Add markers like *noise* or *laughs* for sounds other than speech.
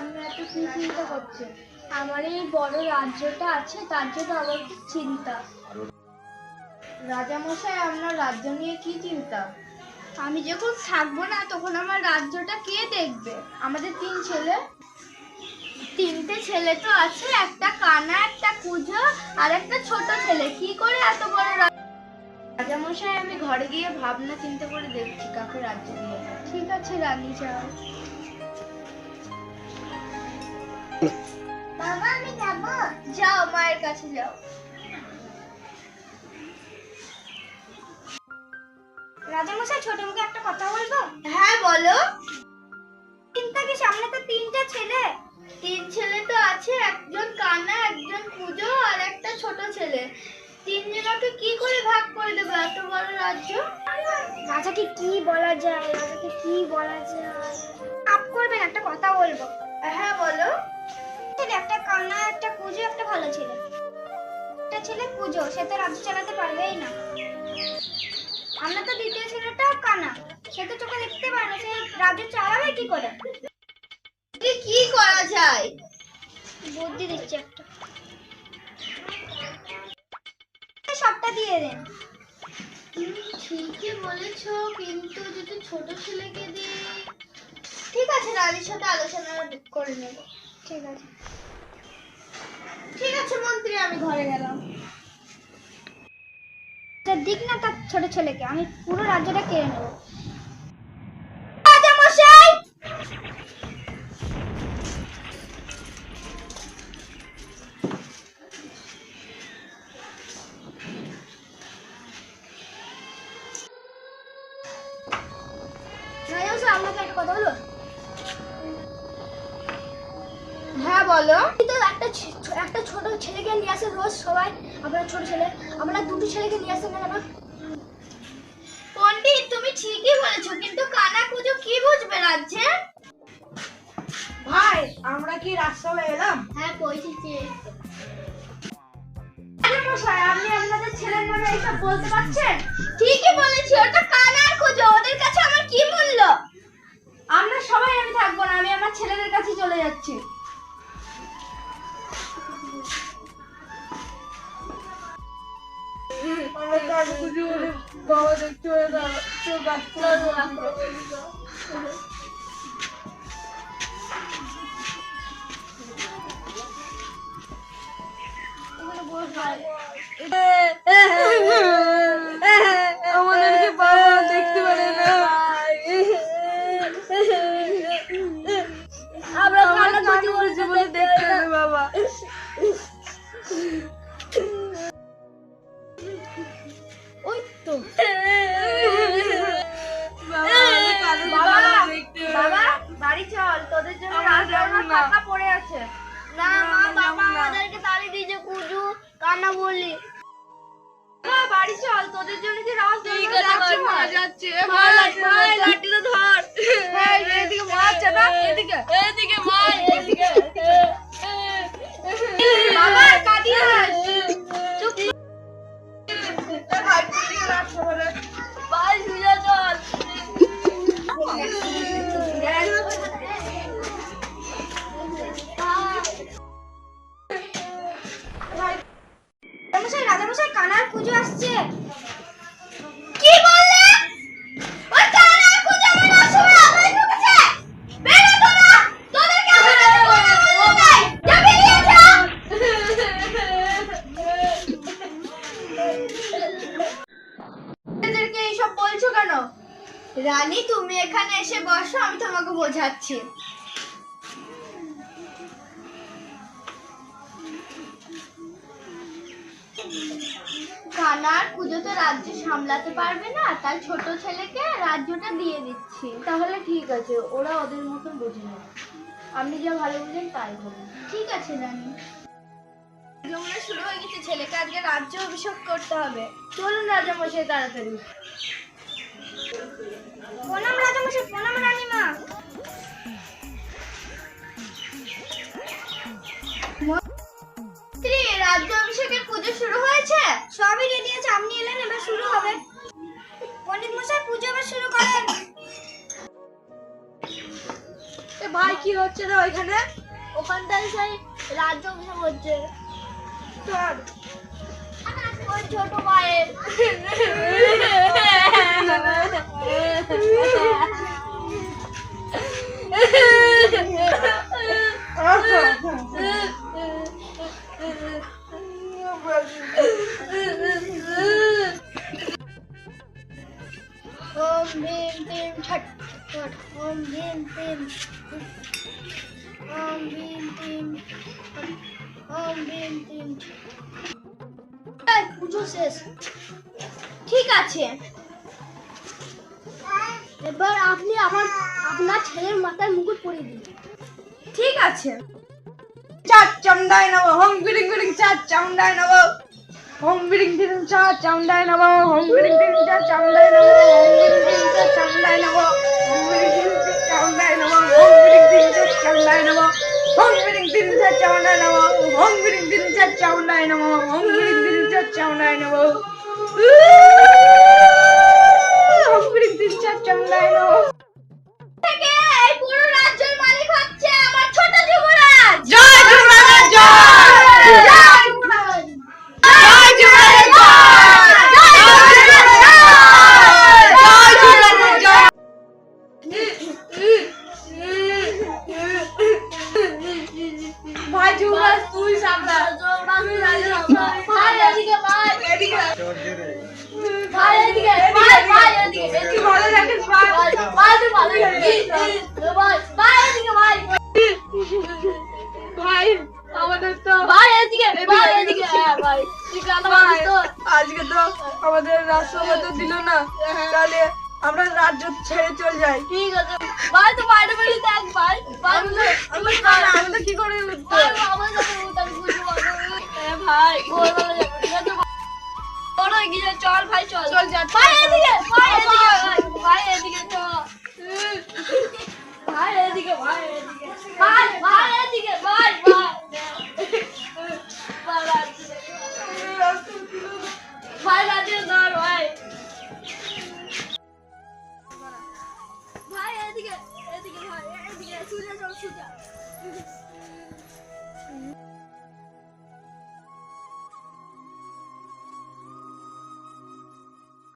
এত কি চিন্তা আমার এই বড় রাজ্যটা আছে, তার জন্য আমার খুব চিন্তা? রাজামশাই, আপনার রাজ্য নিয়ে কি চিন্তা? আমি যখন থাকব না, তখন আমার রাজ্যটা কে দেখবে? আমাদের তিন ছেলে। তিনটে ছেলে তো আছে, একটা কানা, একটা কুজো আর একটা ছোট ছেলে। কি করে এত বড় রাজামশাই, আমি ঘরে গিয়ে ভাবনা চিন্তা করে দেখছি কাকে রাজ্য দিয়ে ঠিক আছে, রানী যাও। বাবা আমি যাব। যাও মায়ের কাছে যাও। রাজামশাই ছোট মুখে একটা কথা বলব? হ্যাঁ বলো। চিন্তা কি সামনে তো তিনটে ছেলে। তিন ছেলে তো আছে একজন কানা একজন পুজো আর একটা ছোট ছেলে। তিনজনকে কি করে ভাগ করে দেবো এত বড় রাজ্য? রাজাকে কি বলা যায়? রাজাকে কি বলা যায়? ছেলে পুজো সে তো রাজ্য চালাতে পারবেই না। আমরা তো দ্বিতীয় ছেলেটাও কানা সে তো চোখে দেখতে পারে না সে রাজ্য চালাবে কি করে? কি করা যায়? বুদ্ধি দিচ্ছি একটা। সবটা দিয়ে দেন। ঠিকই বলেছ কিন্তু যদি ছোট ছেলেকে দিই ঠিক আছে। রানীর সাথে আলোচনা করে নেব। ঠিক আছে। ঠিক আছে মন্ত্রী, আমি ঘরে গেলাম। দিক না তার ছোট ছেলেকে, আমি পুরো রাজ্যটা কেড়ে নেব। বলো? তো একটা একটা ছোট ছেলেকে নিয়ে আসে রোজ সবাই আপনার ছোট ছেলে। আমরা দুটো ছেলেকে নিয়ে আসেন না কেন পণ্ডিত তুমি ঠিকই বলেছ কিন্তু কানা কুজো কি বুঝবে রাজ্যে? ভাই আমরা কি রাজসভায় এলাম? হ্যাঁ পৌঁছেছি মশাই আপনি আপনাদের ছেলের নামে এইসব বলতে পারছেন? ঠিকই বলেছি ওটা কানার কুজো ওদের কাছে আমার কি মূল্য? আমরা সবাই আমি থাকব না আমি আমার ছেলেদের কাছে চলে যাচ্ছি। 大哥不救我把我的拽到了就把这个扔了 কান্না বললি বাড়ি চল তোদের জন্য কি রাস্তা ঠিক আছে ভাই, যাচ্ছে যাচ্ছে। এখানে এসে বসো, আমি তোমাকে বোঝাচ্ছি। কানার পুজো তো রাজ্য সামলাতে পারবে না তাই ছোট ছেলেকে রাজ্যটা দিয়ে দিচ্ছি। তাহলে ঠিক আছে, ওরা ওদের মতন বুঝে নেবে। আপনি যা ভালো বুঝেন, তাই বলুন ঠিক আছে, রানী। যমুনা শুরু হয়ে গেছে। ছেলেকে আজকে রাজ্য অভিষেক করতে হবে। চলুন রাজামশাই, তাড়াতাড়ি। প্রণাম ভাই কি হচ্ছে না ওইখানে? ওখানটায় সেই রাজ্য হচ্ছে। ওই ছোট মায়ের *laughs* *laughs* Bim, Tag, Tag, Om, Bim, Bim. Om, Bim, Bim. Om, Bim, Bim. পুজো শেষ ঠিক আছে এবার আপনি আমার আপনার ছেলের মাথায় মুকুট পরিয়ে দিন ঠিক আছে চার চামড়ায় নব হোম বিডিং বিডিং চার চামড়ায় নব হোম বিডিং দিন চার চামড়ায় নব হোম বিডিং দিন চার চামড়ায় নব হোম বিডিং চন্দ্রায় নেব হম কৃষ্ণ চন্দ্রায় আর যদি ছেড়ে চলে যায়। ঠিক আছে। ভাই তো বাইরে বেরি থাক ভাই। আমি তো কি করে ভাই চল ভাই চল। চল যা ভাই এদিকে ভাই 去的，